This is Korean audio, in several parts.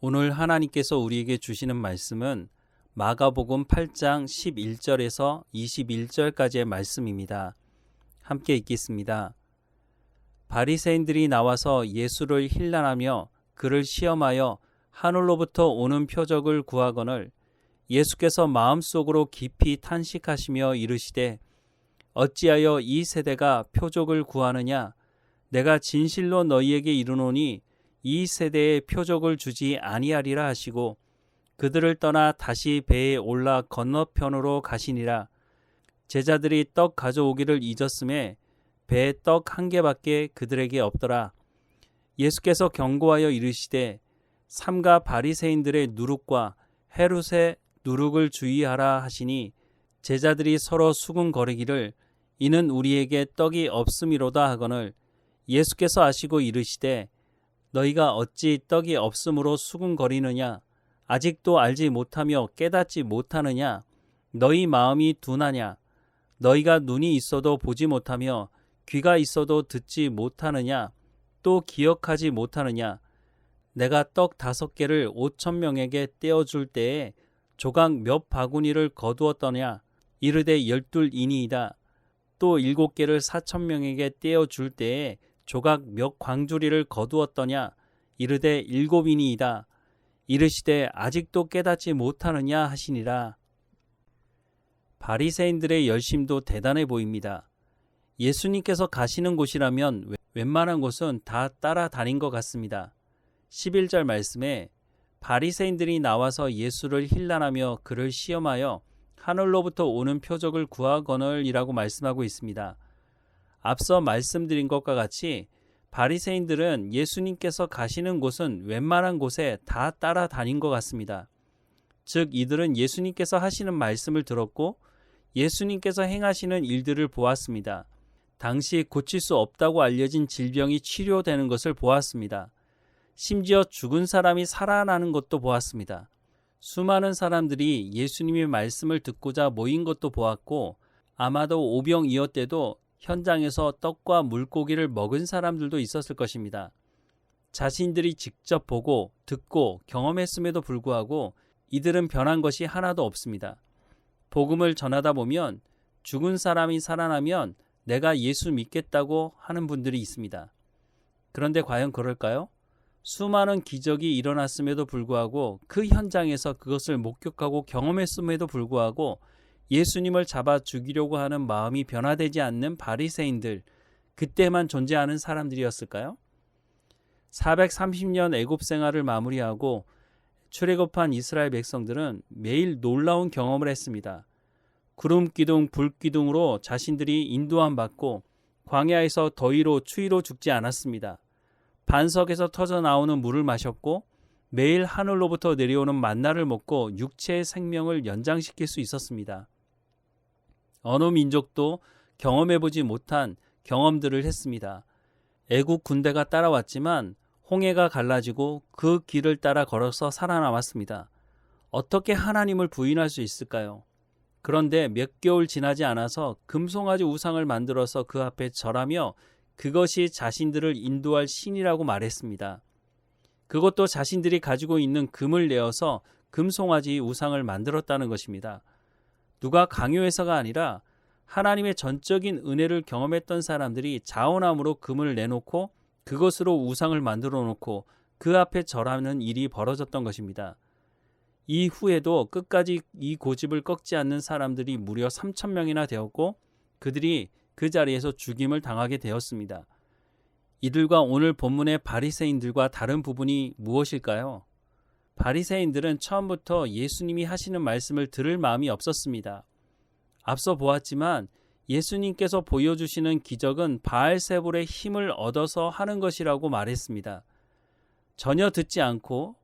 오늘 하나님께서 우리에게 주시는 말씀은 마가복음 8장 11절에서 21절까지의 말씀입니다. 함께 읽겠습니다. 바리새인들이 나와서 예수를 힐난하며 그를 시험하여 하늘로부터 오는 표적을 구하거늘 예수께서 마음속으로 깊이 탄식하시며 이르시되 어찌하여 이 세대가 표적을 구하느냐 내가 진실로 너희에게 이르노니 이 세대에 표적을 주지 아니하리라 하시고 그들을 떠나 다시 배에 올라 건너편으로 가시니라. 제자들이 떡 가져오기를 잊었음에 배에 떡 한 개밖에 그들에게 없더라. 예수께서 경고하여 이르시되 삼가 바리새인들의 누룩과 헤롯의 누룩을 주의하라 하시니 제자들이 서로 수군거리기를 이는 우리에게 떡이 없음이로다 하거늘 예수께서 아시고 이르시되 너희가 어찌 떡이 없음으로 수군거리느냐? 아직도 알지 못하며 깨닫지 못하느냐? 너희 마음이 둔하냐? 너희가 눈이 있어도 보지 못하며 귀가 있어도 듣지 못하느냐? 또 기억하지 못하느냐? 내가 떡 다섯 개를 오천 명에게 떼어줄 때에 조각 몇 바구니를 거두었더냐? 이르되 열둘 이니이다. 또 일곱 개를 사천 명에게 떼어줄 때에 조각 몇 광주리를 거두었더냐 이르되 일곱이니이다 이르시되 아직도 깨닫지 못하느냐 하시니라 바리새인들의 열심도 대단해 보입니다. 예수님께서 가시는 곳이라면 웬만한 곳은 다 따라다닌 것 같습니다. 11절 말씀에 바리새인들이 나와서 예수를 힐난하며 그를 시험하여 하늘로부터 오는 표적을 구하거늘이라고 말씀하고 있습니다. 앞서 말씀드린 것과 같이 바리새인들은 예수님께서 가시는 곳은 웬만한 곳에 다 따라다닌 것 같습니다. 즉 이들은 예수님께서 하시는 말씀을 들었고 예수님께서 행하시는 일들을 보았습니다. 당시 고칠 수 없다고 알려진 질병이 치료되는 것을 보았습니다. 심지어 죽은 사람이 살아나는 것도 보았습니다. 수많은 사람들이 예수님의 말씀을 듣고자 모인 것도 보았고 아마도 오병이어 때도 현장에서 떡과 물고기를 먹은 사람들도 있었을 것입니다. 자신들이 직접 보고 듣고 경험했음에도 불구하고 이들은 변한 것이 하나도 없습니다. 복음을 전하다 보면 죽은 사람이 살아나면 내가 예수 믿겠다고 하는 분들이 있습니다. 그런데 과연 그럴까요? 수많은 기적이 일어났음에도 불구하고 그 현장에서 그것을 목격하고 경험했음에도 불구하고 예수님을 잡아 죽이려고 하는 마음이 변화되지 않는 바리새인들 그때만 존재하는 사람들이었을까요? 430년 애굽 생활을 마무리하고 출애굽한 이스라엘 백성들은 매일 놀라운 경험을 했습니다. 구름 기둥, 불 기둥으로 자신들이 인도함 받고 광야에서 더위로 추위로 죽지 않았습니다. 반석에서 터져 나오는 물을 마셨고 매일 하늘로부터 내려오는 만나를 먹고 육체의 생명을 연장시킬 수 있었습니다. 어느 민족도 경험해보지 못한 경험들을 했습니다. 애국 군대가 따라왔지만 홍해가 갈라지고 그 길을 따라 걸어서 살아남았습니다. 어떻게 하나님을 부인할 수 있을까요? 그런데 몇 개월 지나지 않아서 금송아지 우상을 만들어서 그 앞에 절하며 그것이 자신들을 인도할 신이라고 말했습니다. 그것도 자신들이 가지고 있는 금을 내어서 금송아지 우상을 만들었다는 것입니다. 누가 강요해서가 아니라 하나님의 전적인 은혜를 경험했던 사람들이 자원함으로 금을 내놓고 그것으로 우상을 만들어 놓고 그 앞에 절하는 일이 벌어졌던 것입니다. 이후에도 끝까지 이 고집을 꺾지 않는 사람들이 무려 3천 명이나 되었고 그들이 그 자리에서 죽임을 당하게 되었습니다. 이들과 오늘 본문의 바리새인들과 다른 부분이 무엇일까요? 바리새인들은 처음부터 예수님이 하시는 말씀을 들을 마음이 없었습니다. 앞서 보았지만 예수님께서 보여주시는 기적은 바알세불의 힘을 얻어서 하는 것이라고 말했습니다. 전혀 듣지 않고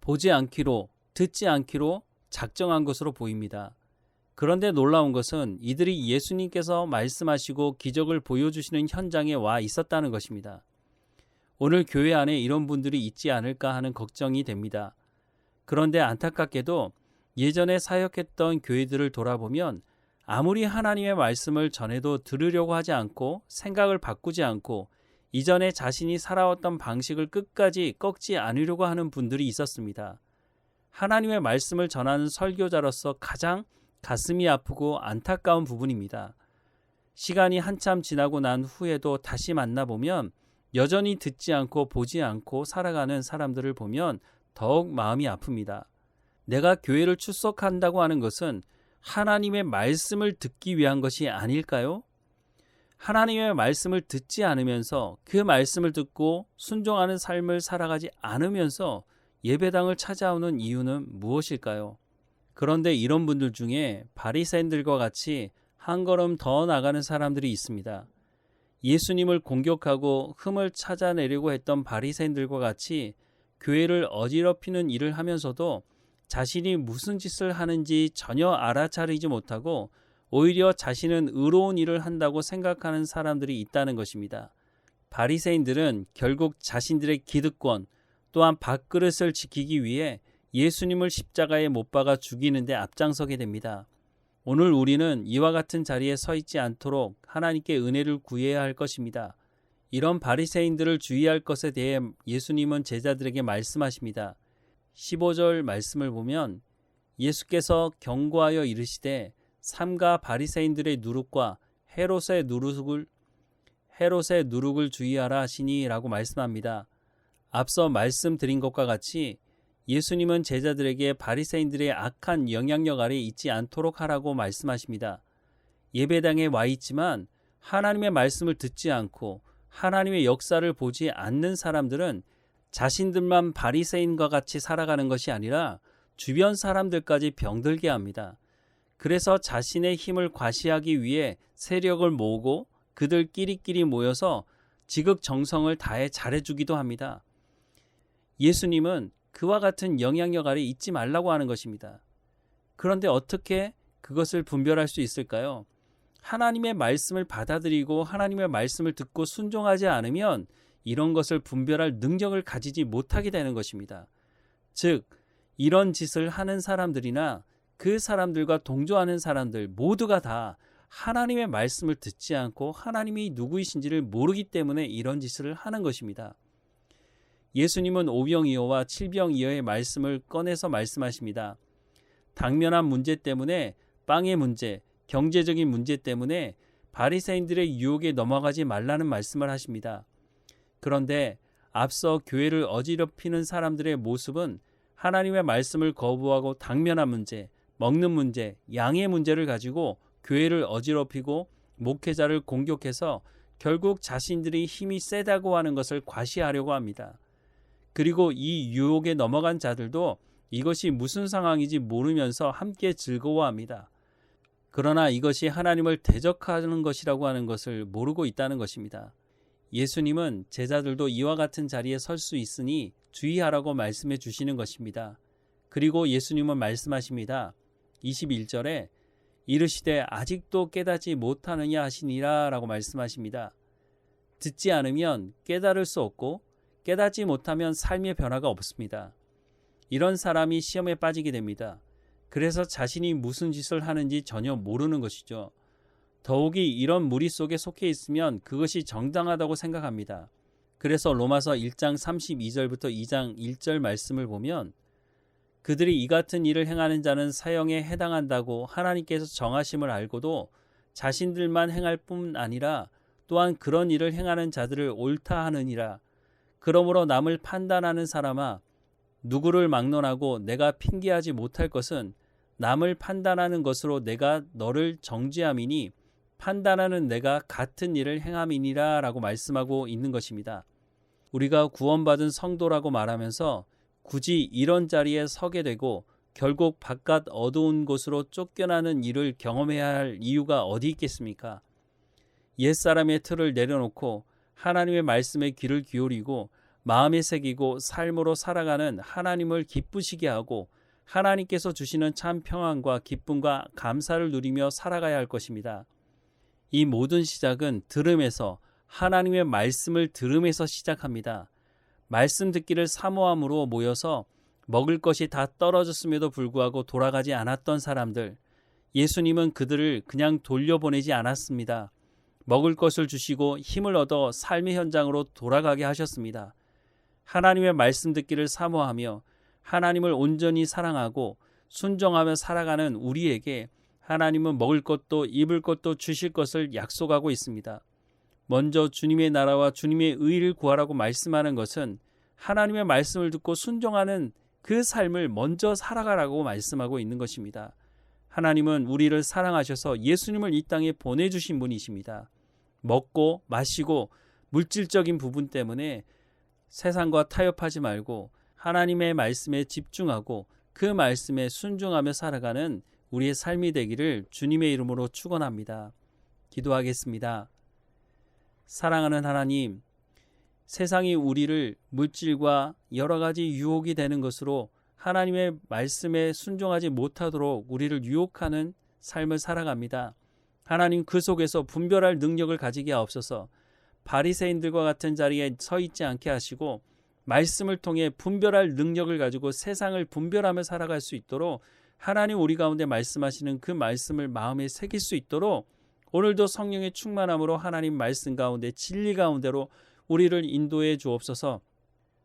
보지 않기로 듣지 않기로 작정한 것으로 보입니다. 그런데 놀라운 것은 이들이 예수님께서 말씀하시고 기적을 보여주시는 현장에 와 있었다는 것입니다. 오늘 교회 안에 이런 분들이 있지 않을까 하는 걱정이 됩니다. 그런데 안타깝게도 예전에 사역했던 교회들을 돌아보면 아무리 하나님의 말씀을 전해도 들으려고 하지 않고 생각을 바꾸지 않고 이전에 자신이 살아왔던 방식을 끝까지 꺾지 않으려고 하는 분들이 있었습니다. 하나님의 말씀을 전하는 설교자로서 가장 가슴이 아프고 안타까운 부분입니다. 시간이 한참 지나고 난 후에도 다시 만나보면 여전히 듣지 않고 보지 않고 살아가는 사람들을 보면 더욱 마음이 아픕니다. 내가 교회를 출석한다고 하는 것은 하나님의 말씀을 듣기 위한 것이 아닐까요? 하나님의 말씀을 듣지 않으면서 그 말씀을 듣고 순종하는 삶을 살아가지 않으면서 예배당을 찾아오는 이유는 무엇일까요? 그런데 이런 분들 중에 바리새인들과 같이 한 걸음 더 나가는 사람들이 있습니다. 예수님을 공격하고 흠을 찾아내려고 했던 바리새인들과 같이 교회를 어지럽히는 일을 하면서도 자신이 무슨 짓을 하는지 전혀 알아차리지 못하고 오히려 자신은 의로운 일을 한다고 생각하는 사람들이 있다는 것입니다. 바리새인들은 결국 자신들의 기득권 또한 밥그릇을 지키기 위해 예수님을 십자가에 못 박아 죽이는데 앞장서게 됩니다. 오늘 우리는 이와 같은 자리에 서 있지 않도록 하나님께 은혜를 구해야 할 것입니다. 이런 바리새인들을 주의할 것에 대해 예수님은 제자들에게 말씀하십니다. 15절 말씀을 보면 예수께서 경고하여 이르시되 삼가 바리새인들의 누룩과 헤롯의 누룩을 헤롯의 누룩을 주의하라 하시니라고 말씀합니다. 앞서 말씀드린 것과 같이 예수님은 제자들에게 바리새인들의 악한 영향력 아래 있지 않도록 하라고 말씀하십니다. 예배당에 와 있지만 하나님의 말씀을 듣지 않고 하나님의 역사를 보지 않는 사람들은 자신들만 바리새인과 같이 살아가는 것이 아니라 주변 사람들까지 병들게 합니다. 그래서 자신의 힘을 과시하기 위해 세력을 모으고 그들끼리끼리 모여서 지극정성을 다해 잘해주기도 합니다. 예수님은 그와 같은 영향력 아래 있지 말라고 하는 것입니다. 그런데 어떻게 그것을 분별할 수 있을까요? 하나님의 말씀을 받아들이고 하나님의 말씀을 듣고 순종하지 않으면 이런 것을 분별할 능력을 가지지 못하게 되는 것입니다. 즉, 이런 짓을 하는 사람들이나 그 사람들과 동조하는 사람들 모두가 다 하나님의 말씀을 듣지 않고 하나님이 누구이신지를 모르기 때문에 이런 짓을 하는 것입니다. 예수님은 오병이어와 칠병이어의 말씀을 꺼내서 말씀하십니다. 당면한 문제 때문에 빵의 문제, 경제적인 문제 때문에 바리새인들의 유혹에 넘어가지 말라는 말씀을 하십니다. 그런데 앞서 교회를 어지럽히는 사람들의 모습은 하나님의 말씀을 거부하고 당면한 문제, 먹는 문제, 양의 문제를 가지고 교회를 어지럽히고 목회자를 공격해서 결국 자신들이 힘이 세다고 하는 것을 과시하려고 합니다. 그리고 이 유혹에 넘어간 자들도 이것이 무슨 상황인지 모르면서 함께 즐거워합니다. 그러나 이것이 하나님을 대적하는 것이라고 하는 것을 모르고 있다는 것입니다. 예수님은 제자들도 이와 같은 자리에 설 수 있으니 주의하라고 말씀해 주시는 것입니다. 그리고 예수님은 말씀하십니다. 21절에 이르시되 아직도 깨닫지 못하느냐 하시니라 라고 말씀하십니다. 듣지 않으면 깨달을 수 없고 깨닫지 못하면 삶의 변화가 없습니다. 이런 사람이 시험에 빠지게 됩니다. 그래서 자신이 무슨 짓을 하는지 전혀 모르는 것이죠. 더욱이 이런 무리 속에 속해 있으면 그것이 정당하다고 생각합니다. 그래서 로마서 1장 32절부터 2장 1절 말씀을 보면 그들이 이 같은 일을 행하는 자는 사형에 해당한다고 하나님께서 정하심을 알고도 자신들만 행할 뿐 아니라 또한 그런 일을 행하는 자들을 옳다 하느니라. 그러므로 남을 판단하는 사람아 누구를 막론하고 내가 핑계하지 못할 것은 남을 판단하는 것으로 내가 너를 정죄함이니 판단하는 내가 같은 일을 행함이니라 라고 말씀하고 있는 것입니다. 우리가 구원받은 성도라고 말하면서 굳이 이런 자리에 서게 되고 결국 바깥 어두운 곳으로 쫓겨나는 일을 경험해야 할 이유가 어디 있겠습니까? 옛사람의 틀을 내려놓고 하나님의 말씀에 귀를 기울이고 마음에 새기고 삶으로 살아가는 하나님을 기쁘시게 하고 하나님께서 주시는 참 평안과 기쁨과 감사를 누리며 살아가야 할 것입니다. 이 모든 시작은 들음에서 하나님의 말씀을 들음에서 시작합니다. 말씀 듣기를 사모함으로 모여서 먹을 것이 다 떨어졌음에도 불구하고 돌아가지 않았던 사람들, 예수님은 그들을 그냥 돌려보내지 않았습니다. 먹을 것을 주시고 힘을 얻어 삶의 현장으로 돌아가게 하셨습니다. 하나님의 말씀 듣기를 사모하며 하나님을 온전히 사랑하고 순종하며 살아가는 우리에게 하나님은 먹을 것도 입을 것도 주실 것을 약속하고 있습니다. 먼저 주님의 나라와 주님의 의를 구하라고 말씀하는 것은 하나님의 말씀을 듣고 순종하는 그 삶을 먼저 살아가라고 말씀하고 있는 것입니다. 하나님은 우리를 사랑하셔서 예수님을 이 땅에 보내주신 분이십니다. 먹고 마시고 물질적인 부분 때문에 세상과 타협하지 말고 하나님의 말씀에 집중하고 그 말씀에 순종하며 살아가는 우리의 삶이 되기를 주님의 이름으로 축원합니다. 기도하겠습니다. 사랑하는 하나님, 세상이 우리를 물질과 여러 가지 유혹이 되는 것으로 하나님의 말씀에 순종하지 못하도록 우리를 유혹하는 삶을 살아갑니다. 하나님 그 속에서 분별할 능력을 가지게 하옵소서. 바리새인들과 같은 자리에 서 있지 않게 하시고 말씀을 통해 분별할 능력을 가지고 세상을 분별하며 살아갈 수 있도록 하나님 우리 가운데 말씀하시는 그 말씀을 마음에 새길 수 있도록 오늘도 성령의 충만함으로 하나님 말씀 가운데 진리 가운데로 우리를 인도해 주옵소서.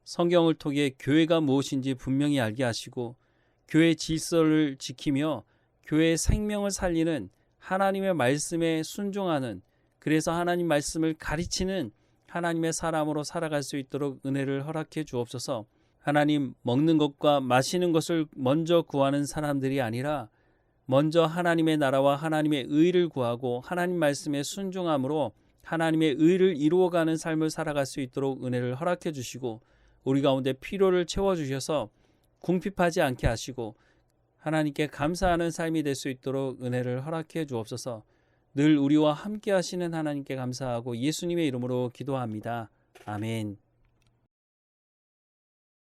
성경을 통해 교회가 무엇인지 분명히 알게 하시고 교회 질서를 지키며 교회의 생명을 살리는 하나님의 말씀에 순종하는 그래서 하나님 말씀을 가르치는 하나님의 사람으로 살아갈 수 있도록 은혜를 허락해 주옵소서. 하나님 먹는 것과 마시는 것을 먼저 구하는 사람들이 아니라 먼저 하나님의 나라와 하나님의 의를 구하고 하나님 말씀에 순종함으로 하나님의 의를 이루어가는 삶을 살아갈 수 있도록 은혜를 허락해 주시고 우리 가운데 필요를 채워 주셔서 궁핍하지 않게 하시고 하나님께 감사하는 삶이 될 수 있도록 은혜를 허락해 주옵소서. 늘 우리와 함께 하시는 하나님께 감사하고 예수님의 이름으로 기도합니다. 아멘.